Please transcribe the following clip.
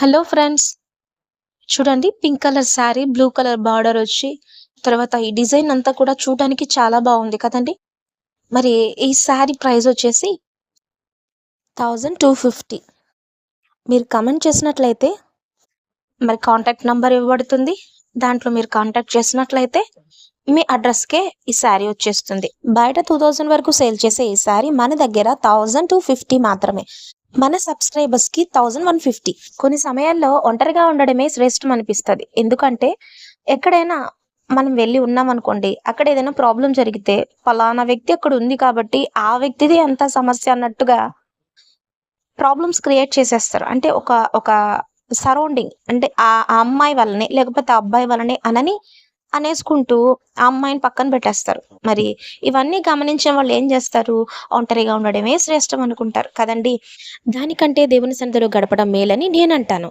Hello friends చూడండి pink colour sari blue colour border వచ్చి తర్వాత ఈ డిజైన్ అంతా కూడా చూడడానికి చాలా బాగుంది కదండి. మరి ఈ శారీ ప్రైస్ వచ్చేసి థౌజండ్ టూ ఫిఫ్టీ మీరు కమెంట్ చేసినట్లయితే మరి కాంటాక్ట్ నెంబర్ ఇవ్వబడుతుంది. దాంట్లో మీరు కాంటాక్ట్ చేసినట్లయితే మీ అడ్రస్కే ఈ శారీ వచ్చేస్తుంది. బయట టూ థౌజండ్ వరకు సేల్ చేసే ఈ శారీ మన దగ్గర థౌజండ్ టూ ఫిఫ్టీ మాత్రమే. మన సబ్స్క్రైబర్స్కి థౌజండ్ వన్ ఫిఫ్టీ కొన్ని సమయాల్లో ఒంటరిగా ఉండడమే శ్రేష్టం అనిపిస్తుంది ఎందుకంటే ఎక్కడైనా మనం వెళ్ళి ఉన్నాం అనుకోండి అక్కడ ఏదైనా ప్రాబ్లం జరిగితే ఫలానా వ్యక్తి అక్కడ ఉంది కాబట్టి ఆ వ్యక్తిది అంత సమస్య అన్నట్టుగా ప్రాబ్లమ్స్ క్రియేట్ చేసేస్తారు. అంటే ఒక ఒక సరౌండింగ్ అంటే ఆ ఆ అమ్మాయి వల్లనే లేకపోతే ఆ అబ్బాయి వల్లనే అనని అనేసుకుంటూ ఆ అమ్మాయిని పక్కన పెట్టేస్తారు. మరి ఇవన్నీ గమనించిన వాళ్ళు ఏం చేస్తారు? ఒంటరిగా ఉండడమే శ్రేష్టం అనుకుంటారు. కదండి? దానికంటే దేవుని సన్నిధిలో గడపడం మేలని నేను అంటాను